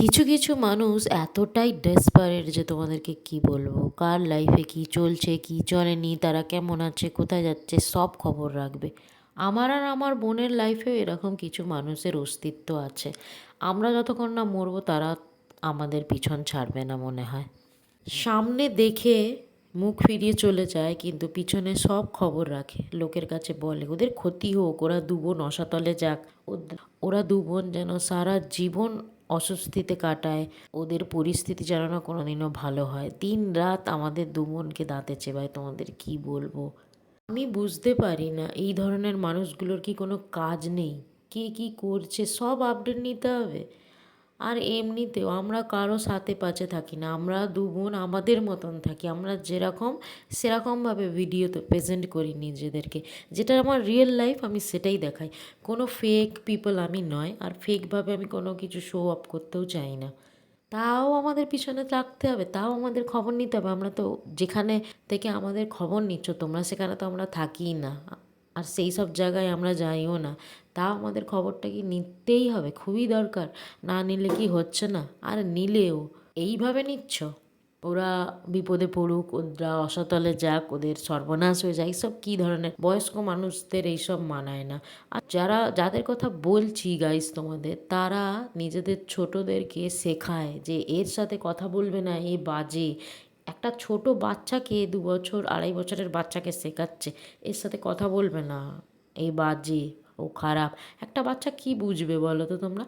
কিছু কিছু মানুষ এতটাই ডেসপারেট যে তোমাদেরকে কি বলব? কার লাইফে কি চলছে, কি চলেনি, তারা কেমন আছে, কোথায় যাচ্ছে, সব খবর রাখবে। আমার আর আমার বোনের লাইফেও এরকম কিছু মানুষের অস্তিত্ব আছে। আমরা যতক্ষণ না মরবো, তারা আমাদের পিছন ছাড়বে না মনে হয়। সামনে দেখে মুখ ফিরিয়ে চলে যায়, কিন্তু পিছনে সব খবর রাখে। লোকের কাছে বলে, ওদের ক্ষতি হোক, ওরা দু বোন অসাতলে যাক। ওরা দু বোন যেন সারা জীবন অস্বস্তিতে কাটায়, ওদের পরিস্থিতি যেন না কোনো দিনও ভালো হয়। দিন রাত আমাদের দু বোনকে দাঁতে চেবায় তোমাদের কি বলব? আমি বুঝতে পারি না, এই ধরনের মানুষগুলোর কি কোনো কাজ নেই? কে কি করছে? সব আপডেট নিতে হবে। আর এমনিতেও আমরা কারও সাথে পাচে থাকি না। আমরা দু বোন আমাদের মতন থাকি। আমরা যেরকম, সেরকমভাবে ভিডিওতে প্রেজেন্ট করি নিজেদেরকে। যেটা আমার রিয়েল লাইফ আমি সেটাই দেখাই। কোনো ফেক পিপল আমি নয় আর ফেকভাবে আমি কোনো কিছু শো আপ করতেও চাই না। তাও আমাদের পিছনে থাকতে হবে, তাও আমাদের খবর নিতে হবে। আমরা তো যেখানে থেকে আমাদের খবর নিচ্ছ, তোমরা সেখানে তো আমরা থাকিই না। আর সেই সব জায়গায় আমরা যাইও না। তাও আমাদের খবরটা কি নিতেই হবে? খুবই দরকার। না নিলে কি হচ্ছে না? আর নিলেও? এইভাবে নিচ্ছ? ওরা বিপদে পড়ুক, ওরা অসতলে যাক, ওদের সর্বনাশ হয়ে যায় এইসব কী ধরনের? বয়স্ক মানুষদের এইসব মানায় না। আর যারা, যাদের কথা বলছি গাইস তোমাদের, তারা নিজেদের ছোটদেরকে শেখায় যে এর সাথে কথা বলবে না, এ বাজে। একটা ছোট বাচ্চাকে দু বছর, আড়াই বছরের বাচ্চাকে শেখাচ্ছে। এর সাথে কথা বলবে না। এই বাজে, ও খারাপ। একটা বাচ্চা কি বুঝবে বলো তো তোমরা?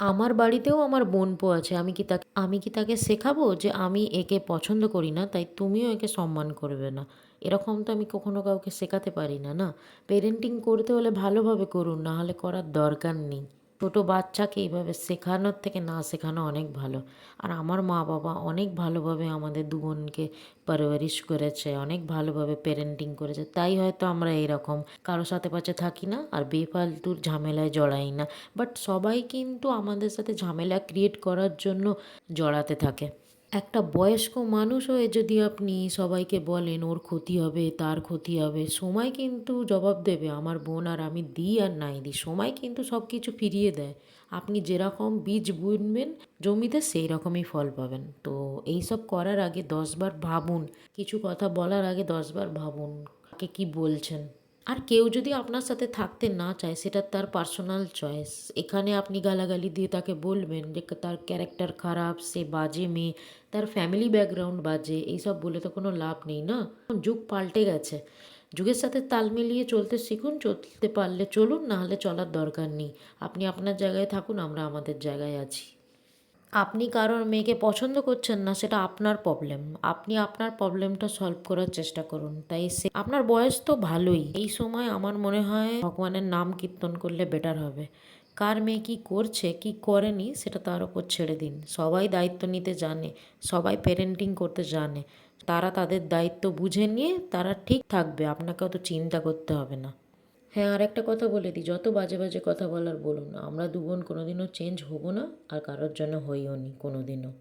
আমার বাড়িতেও আমার বোনপো আছে। আমি কি তাকে, আমি কি তাকে শেখাবো যে আমি একে পছন্দ করি না, তাই তুমিও একে সম্মান করবে না? এরকম তো আমি কখনো কাউকে শেখাতে পারি না না? পেরেন্টিং করতে হলে ভালোভাবে করুন, না হলে করার দরকার নেই। ছোটো বাচ্চাকে এইভাবে শেখানোর থেকে না শেখানো অনেক ভালো। আর আমার মা বাবা অনেক ভালোভাবে আমাদের দু বোনকে পারওয়ারিশ করেছে, অনেক ভালোভাবে পেরেন্টিং করেছে। তাই হয়তো আমরা এরকম কারোর সাথে পাশে থাকি না আর বেফালতুর ঝামেলায় জড়াই না। বাট সবাই কিন্তু আমাদের সাথে ঝামেলা ক্রিয়েট করার জন্য জড়াতে থাকে। একটা বয়স্ক মানুষ হয়ে যদি আপনি সবাইকে বলেন, ওর ক্ষতি হবে, তার ক্ষতি হবে, সময় কিন্তু জবাব দেবে, আমার বোন আর আমি দিই আর নাই দিই। সময় কিন্তু সব কিছু ফিরিয়ে দেয়। আপনি যেরকম বীজ বুনবেন, জমিতে সেই রকমই ফল পাবেন। তো এইসব করার আগে দশবার ভাবুন। কিছু কথা বলার আগে দশবার ভাবুন, কাকে কী বলছেন। আর কেউ যদি আপনার সাথে থাকতে না চায়, সেটা তার পার্সোনাল চয়েস এখানে আপনি গালাগালি দিয়ে তাকে বলবেন যে, তার ক্যারেক্টার খারাপ, সে বাজে মেয়ে, তার ফ্যামিলি ব্যাকগ্রাউন্ড বাজে, এইসব বলে তো কোনো লাভ নেই না? যুগ পাল্টে গেছে। যুগের সাথে তাল মিলিয়ে চলতে শিখুন, চলতে পারলে চলুন নাহলে চলার দরকার নেই। আপনি আপনার জায়গায় থাকুন, আমরা আমাদের জায়গায় আছি। আপনি কারোর মেয়েকে পছন্দ করছেন না, সেটা আপনার প্রবলেম আপনি আপনার প্রবলেমটা সলভ করার চেষ্টা করুন। তাই সে, আপনার বয়স তো ভালোই। এই সময় আমার মনে হয় ভগবানের নাম কীর্তন করলে বেটার হবে। কার মেয়ে কী করছে, কি করেনি, সেটা তার ওপর ছেড়ে দিন। সবাই দায়িত্ব নিতে জানে, সবাই প্যারেন্টিং করতে জানে। তারা তাদের দায়িত্ব বুঝে নিয়ে তারা ঠিক থাকবে, আপনাকে অত চিন্তা করতে হবে না। হ্যাঁ আর একটা কথা বলে দিই, যত বাজে বাজে কথা বলার বলুন আমরা দু বোন কোনোদিনও চেঞ্জ হব না, আর কারোর জন্য হইও নি কোনোদিনও।